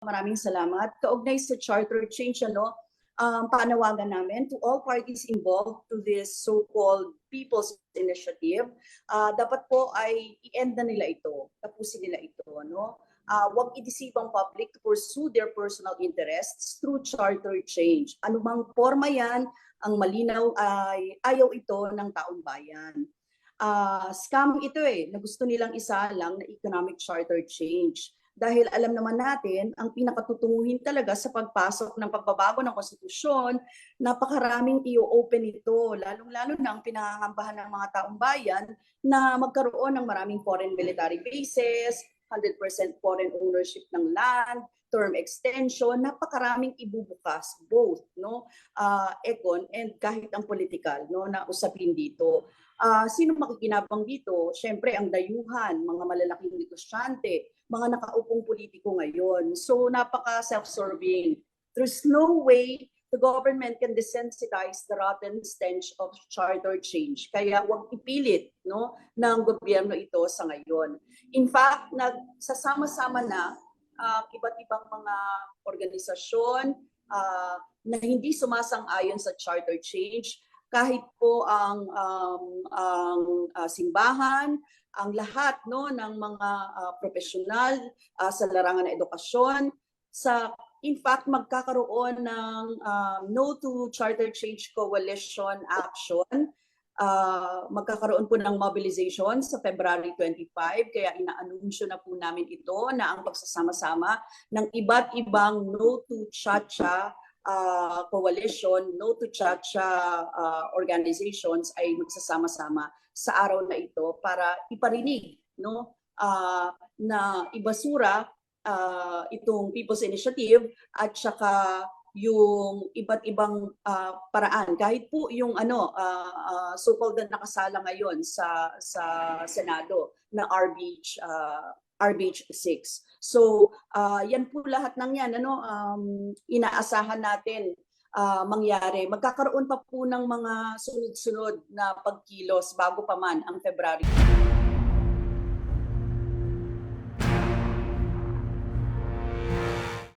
maraming salamat. Kaugnay sa charter change, ano, um, panawagan namin to all parties involved to this so-called People's Initiative, ah, dapat po ay i-end na nila ito, tapusin nila ito. No? Ah, huwag i-deceive ang public to pursue their personal interests through charter change. Anumang forma yan, ang malinaw ay ayaw ito ng taong bayan. Ah, scam ito eh, na gusto nilang isa lang na economic charter change. Dahil alam naman natin, ang pinakatutunguhin talaga sa pagpasok ng pagbabago ng konstitusyon, napakaraming i-open ito, lalong-lalo na ang pinangangambahan ng mga taong bayan na magkaroon ng maraming foreign military bases, 100% foreign ownership ng land, term extension, napakaraming ibubukas both no uh, econ and kahit ang political no na usapin dito. Ah, sino makikinabang dito? Siyempre ang dayuhan, mga malalaking negosyante, mga nakaupong politiko ngayon. So napaka self-serving. There's no way the government can desensitize the rotten stench of charter change. Kaya wag ipilit no ng gobyerno ito sa ngayon. In fact, nagsasama-sama na uh, iba't ibang mga organisasyon uh, na hindi sumasang-ayon sa charter change kahit po ang um, ang uh, simbahan, ang lahat no ng mga uh, profesional uh, sa larangan ng edukasyon sa in fact magkakaroon ng um, no to charter change coalition action. Uh, magkakaroon po ng mobilization sa February 25 kaya inaanunsyo na po namin ito na ang pagsasama-sama ng iba't ibang no to cha-cha uh, coalition, no to Chacha uh, organizations ay magsasama-sama sa araw na ito para iparinig no uh, na ibasura uh, itong People's Initiative at saka yung iba't ibang uh, paraan kahit po yung ano uh, uh, so-called na nakasala ngayon sa sa Senado na RBH uh, RBH 6. So, uh, yan po lahat ng yan, ano, um, inaasahan natin uh, mangyari. Magkakaroon pa po ng mga sunod-sunod na pagkilos bago pa man ang February.